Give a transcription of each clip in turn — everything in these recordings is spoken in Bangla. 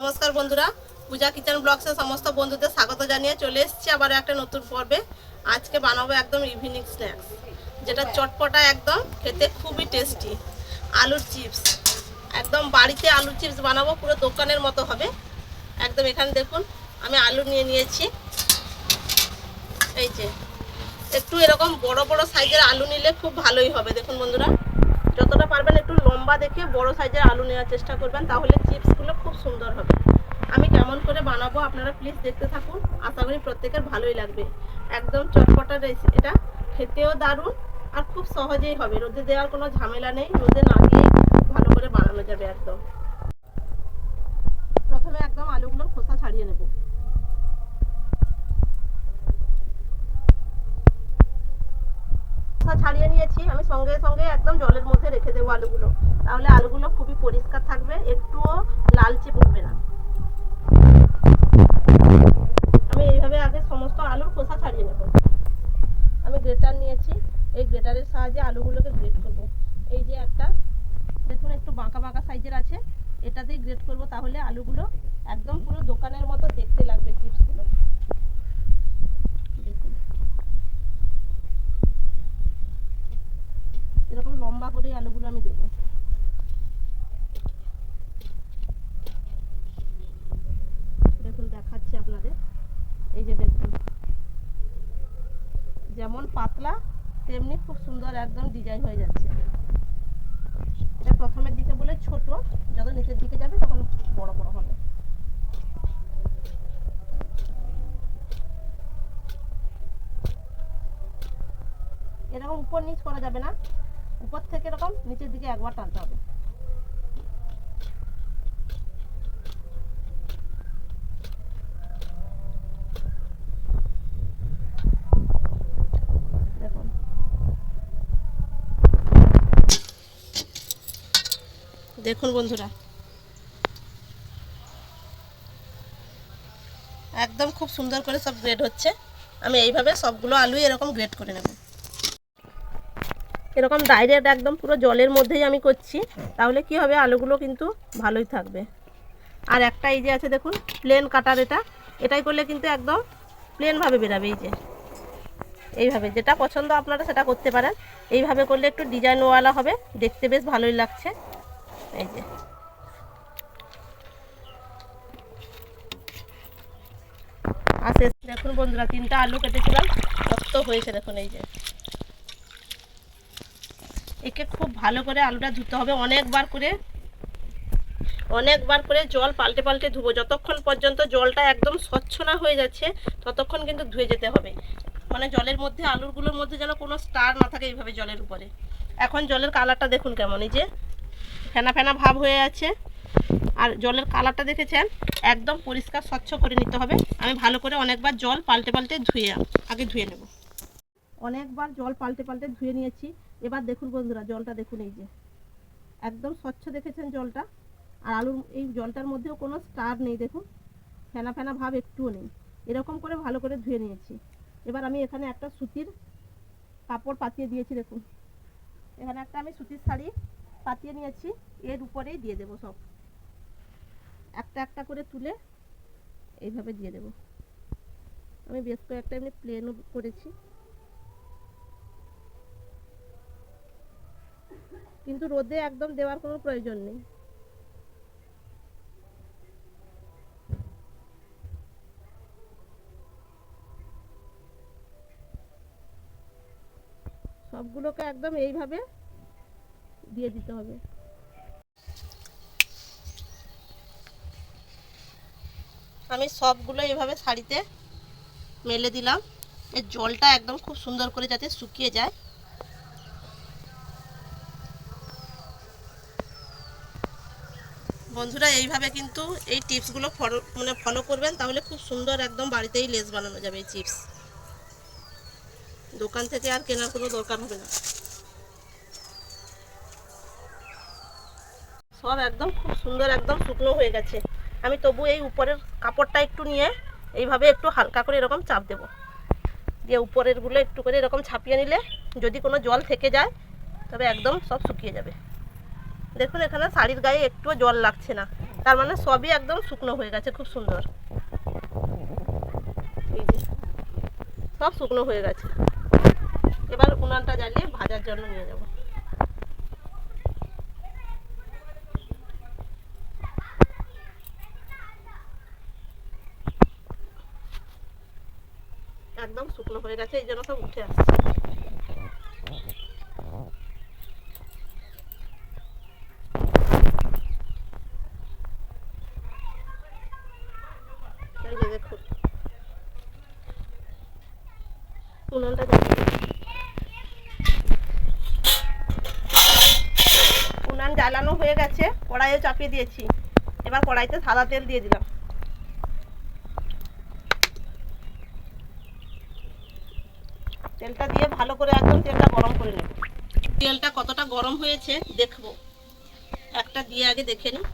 নমস্কার বন্ধুরা, পূজা কিচেন ব্লগসের সমস্ত বন্ধুদের স্বাগত জানিয়ে চলে এসেছি আবার একটা নতুন পর্বে। আজকে বানাবো একদম ইভিনিং স্ন্যাক্স যেটা চটপটা একদম, খেতে খুবই টেস্টি আলুর চিপস একদম বাড়িতে আলুর চিপস বানাবো, পুরো দোকানের মতো হবে। একদম এখানে দেখুন, আমি আলু নিয়ে নিয়েছি। এই যে, একটু এরকম বড় বড় সাইজের আলু নিলে খুব ভালোই হবে। দেখুন বন্ধুরা পারবেন একটু লম্বা দেখে বড় সাইজের আলু নেওয়ার চেষ্টা করবেন, তাহলে চিপসগুলো খুব সুন্দর হবে। আমি কেমন করে বানাবো আপনারা প্লিজ দেখতে থাকুন, আশা করি প্রত্যেকের ভালোই লাগবে। একদম চটপটা রেসি এটা খেতেও দারুণ আর খুব সহজেই হবে, রোদে দেওয়ার কোনো ঝামেলা নেই, রোদে না দিয়ে ভালো করে বানানো যাবে একদম। প্রথমে একদম আলুগুলোর খোসা ছাড়িয়ে নেব। খোসা ছাড়িয়ে নিয়েছি, আমি সঙ্গে সঙ্গে একদম জলের মধ্যে রেখে দেবো আলুগুলো। তাহলে আলুগুলো খুবই পরিষ্কার থাকবে, একটুও লালচে পড়বে না আমি এইভাবে আগে সমস্ত আলুর খোসা ছাড়িয়ে নেব আমি গ্রেটার নিয়েছি এই গ্রেটারের সাহায্যে আলুগুলোকে গ্রেট করব এই যে একটা দেখুন একটু বাঁকা বাঁকা সাইজের আছে এটাতেই গ্রেট করব তাহলে আলুগুলো একদম পুরো দোকানের মতো দেখতে লাগবে চিপসগুলো দেখুন এরকম লম্বা করে আলুগুলো আমি দেবো। দেখুন, দেখাচ্ছি আপনাদের। এই যে দেখুন, যেমন পাতলা, তেমনি খুব সুন্দর একদম ডিজাইন হয়ে যাচ্ছে। এটা প্রথমের দিকে বলে ছোট যত নিচের দিকে যাবে তখন বড় বড় হবে। এরকম উপর নিচ করা যাবে না। উপর থেকে এরকম নিচের দিকে একবার টানতে হবে। দেখুন। বন্ধুরা। একদম খুব সুন্দর করে সব গ্রেড হচ্ছে। আমি এইভাবে সবগুলো আলু এরকম গ্রেড করে নেব। এরকম ডাইরেক্ট একদম পুরো জলের মধ্যেই আমি করছি। তাহলে কি হবে? আলুগুলো কিন্তু ভালোই থাকবে। আর একটা এই যে আছে দেখুন প্লেন কাটার এটা। এটাই করলে কিন্তু একদম প্লেনভাবে বেরাবে এই যে। এইভাবে যেটা পছন্দ আপনারা সেটা করতে পারেন। এইভাবে করলে একটু ডিজাইনওয়ালা হবে। দেখতে বেশ ভালোই লাগছে। এই যে। আর দেখুন বন্ধুরা তিনটা আলু কেটেছিলাম। কত হয়েছে দেখুন এই যে। একে খুব ভালো করে আলুটা ধুতে হবে অনেকবার করে। অনেকবার করে জল পাল্টে পাল্টে ধুবো। যতক্ষণ পর্যন্ত জলটা একদম স্বচ্ছ না হয়ে যাচ্ছে, ততক্ষণ কিন্তু ধুয়ে যেতে হবে। মানে জলের মধ্যে, আলুরগুলোর মধ্যে যেন কোনো স্টার না থাকে এইভাবে জলের উপরে। এখন জলের কালারটা দেখুন কেমন, এই যে ফেনা ফেনা ভাব হয়ে আছে। আর জলের কালারটা দেখেছেন? একদম পরিষ্কার, স্বচ্ছ করে নিতে হবে। আমি ভালো করে অনেকবার জল পাল্টে পাল্টে ধুয়ে, আগে ধুয়ে নেব। অনেকবার জল পাল্টে পাল্টে ধুয়ে নিয়েছি। এবার দেখুন বন্ধুরা, জলটা দেখুন এই যে। একদম স্বচ্ছ দেখেছেন জলটা? আর আলুর এই জলটার মধ্যেও কোনো স্টার নেই, দেখুন। ফেনা ফেনা ভাব একটুও নেই। এরকম করে ভালো করে ধুয়ে নিয়েছি। এবার আমি এখানে একটা সুতির কাপড় পাতিয়ে দিয়েছি, দেখুন। এখানে একটা আমি সুতির শাড়ি পাতিয়ে নিয়েছি। এর উপরেই দিয়ে দেবো সব। একটা একটা করে তুলে এইভাবে দিয়ে দেবো। আমি বেশ কয়েকটা এমনি প্লেনও করেছি। কিন্তু রোদে একদম দেওয়ার কোনো প্রয়োজন নেই। সবগুলোকে একদম এইভাবে দিয়ে দিতে হবে। আমি সবগুলো এইভাবে শাড়িতে মেলে দিলাম। এর জলটা একদম খুব সুন্দর করে যাতে শুকিয়ে যায়। বন্ধুরা এইভাবে কিন্তু এই টিপসগুলো ফলো মানে ফলো করবেন, তাহলে খুব সুন্দর একদম বাড়িতেই লেস বানানো যাবে এই চিপস। দোকান থেকে আর কেনার কোনো দরকার হবে না। সব একদম খুব সুন্দর, একদম শুকনো হয়ে গেছে। আমি তবু এই উপরের কাপড়টা একটু নিয়ে এইভাবে একটু হালকা করে এরকম চাপ দেবো। দিয়ে উপরেরগুলো একটু করে এরকম ছাপিয়ে নিলে যদি কোনো জল থেকে যায়, তবে একদম সব শুকিয়ে যাবে। দেখুন এখানে শাড়ির গায়ে একটুও জল লাগছে না। তার মানে সবই একদম শুকনো হয়ে গেছে, খুব সুন্দর। সব শুকনো হয়ে গেছে। এবার উনানটা জ্বালিয়ে ভাজার জন্য নিয়ে যাব। একদম শুকনো হয়ে গেছে, এই জন্য সব উঠে আসছে। দেখুন। উনুনটা জ্বালিয়ে উনান জ্বালানো হয়ে গেছে, কড়াইও চাপিয়ে দিয়েছি। এবার কড়াইতে সাদা তেল দিয়ে দিলাম। তেলটা দিয়ে ভালো করে একদম তেলটা গরম করে নেব। তেলটা কতটা গরম হয়েছে দেখব। একটা দিয়ে আগে দেখে নিই।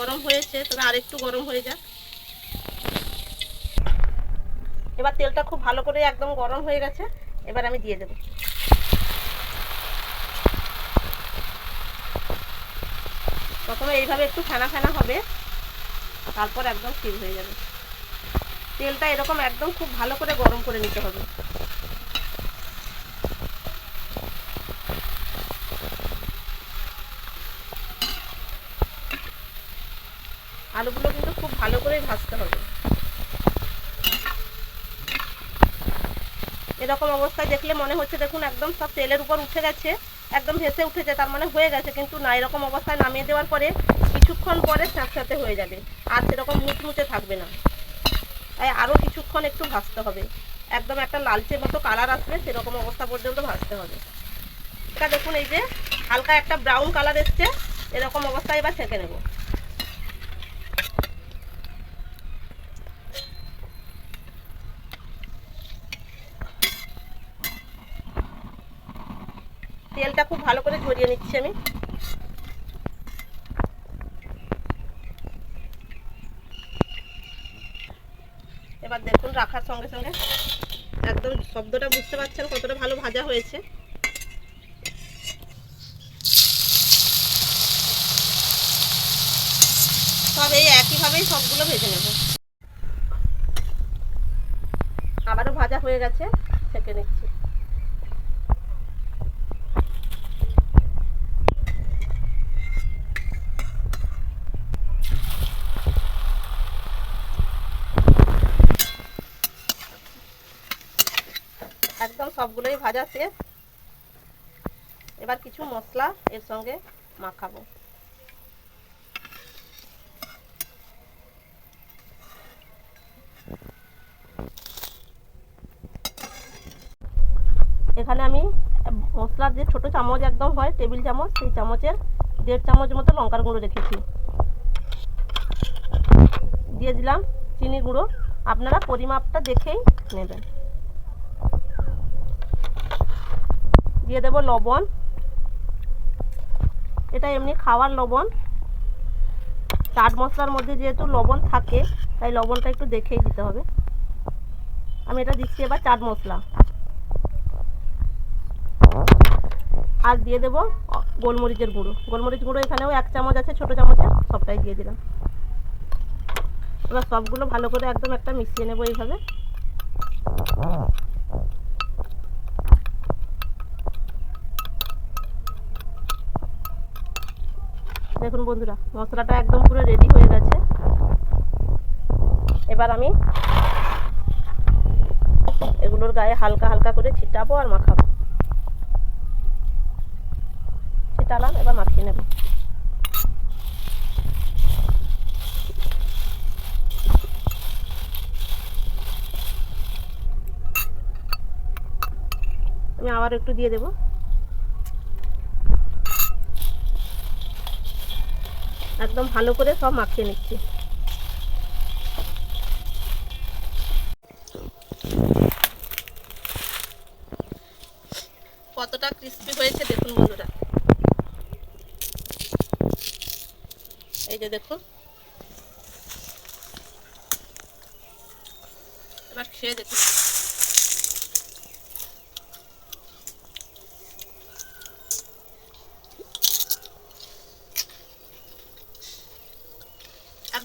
গরম হয়েছে, তবে আরেকটু গরম হয়ে যাক। এবার তেলটা খুব ভালো করে একদম গরম হয়ে গেছে, এবার আমি দিয়ে দেবো। প্রথমে এইভাবে একটু ফেনা ফেনা হবে, তারপর একদম স্থির হয়ে যাবে। তেলটা এরকম একদম খুব ভালো করে গরম করে নিতে হবে। আলুগুলো কিন্তু খুব ভালো করে ভাজতে হবে। এরকম অবস্থায় দেখলে মনে হচ্ছে, দেখুন একদম সব তেলের উপর উঠে গেছে, একদম ভেসে উঠেছে, তার মানে হয়ে গেছে, কিন্তু না, এরকম অবস্থায় নামিয়ে দেওয়ার পরে কিছুক্ষণ পরে স্যাঁতস্যাঁতে হয়ে যাবে, আর সেরকম মুচমুচে থাকবে না। তাই আরও কিছুক্ষণ একটু ভাজতে হবে। একদম একটা লালচে মতো কালার আসবে, সেরকম অবস্থা পর্যন্ত ভাজতে হবে। এটা দেখুন, এই যে হালকা একটা ব্রাউন কালার এসছে, এরকম অবস্থায় এবার ছেঁকে নেব। তেলটা খুব ভালো করে ঝরিয়ে নিচ্ছি আমি। এবার দেখুন, রাখার সঙ্গে সঙ্গে একদম শব্দটা বুঝতে পারছেন কতটা ভালো ভাজা হয়েছে। সব এই একইভাবেই সবগুলো ভেজে নেব। আবারও ভাজা হয়ে গেছে, ছেঁকে নিচ্ছি। একদম সবগুলোই ভাজা শেষ। এবার কিছু মশলা এর সঙ্গে মাখাবো। এখানে আমি মশলার যে ছোট চামচ একদম হয়, টেবিল চামচ, সেই চামচের দেড় চামচ মতো লঙ্কার গুঁড়ো রেখেছি। দিয়ে দিলাম চিনি গুঁড়ো। আপনারা পরিমাপটা দেখেই নেবেন। দিয়ে দেব লবণ। এটা এমনি খাওয়ার লবণ। চাট মশলার মধ্যে যেহেতু লবণ থাকে, তাই লবণটা একটু দেখেই দিতে হবে। আমি এটা দিচ্ছি এবার চাট মশলা। আর দিয়ে দেব গোলমরিচের গুঁড়ো। গোলমরিচ গুঁড়ো এখানেও এক চামচ আছে, ছোট চামচের সবটাই দিয়ে দিলাম। এবার সবগুলো ভালো করে একদম একটা মিশিয়ে নেব এইভাবে। দেখুন বন্ধুরা, মশলাটা একদম পুরো রেডি হয়ে গেছে। এবার আমি এগুলোর গায়ে হালকা হালকা করে ছিটাবো আর মাখাবো। ছিটালাম, এবার মাখিয়ে নেব। আমি আবার একটু দিয়ে দেবো। একদম ভালো করে সব মাখিয়ে নিচ্ছি। কতটা ক্রিস্পি হয়েছে দেখুন বন্ধুরা। এই যে দেখুন। এবার খেয়ে দেখুন।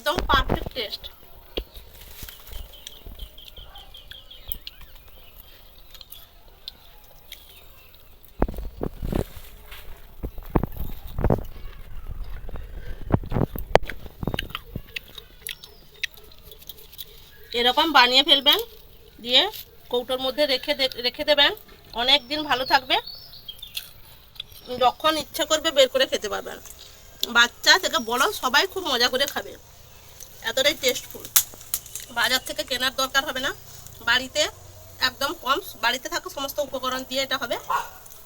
একদম পারফেক্ট টেস্ট এরকম বানিয়ে ফেলবেন, দিয়ে কৌটোর মধ্যে রেখে রেখে দেবেন। অনেক দিন ভালো থাকবে। যখন ইচ্ছা করবে বের করে খেতে পারবেন। বাচ্চা থেকে বড় সবাই খুব মজা করে খাবে। এতটাই টেস্টফুল বাজার থেকে কেনার দরকার হবে না। বাড়িতে একদম কম, বাড়িতে থাকা সমস্ত উপকরণ দিয়ে এটা হবে।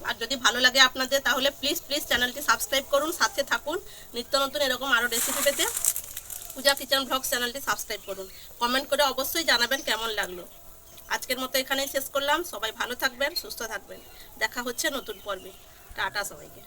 আর যদি ভালো লাগে আপনাদের, তাহলে প্লিজ প্লিজ চ্যানেলটি সাবস্ক্রাইব করুন, সাথে থাকুন। নিত্য নতুন এরকম আরও রেসিপি পেতে পূজা কিচেন ব্লগ চ্যানেলটি সাবস্ক্রাইব করুন। কমেন্ট করে অবশ্যই জানাবেন কেমন লাগল। আজকের মতো এখানেই শেষ করলাম। সবাই ভালো থাকবেন, সুস্থ থাকবেন। দেখা হচ্ছে নতুন পর্বে। টাটা সবাইকে।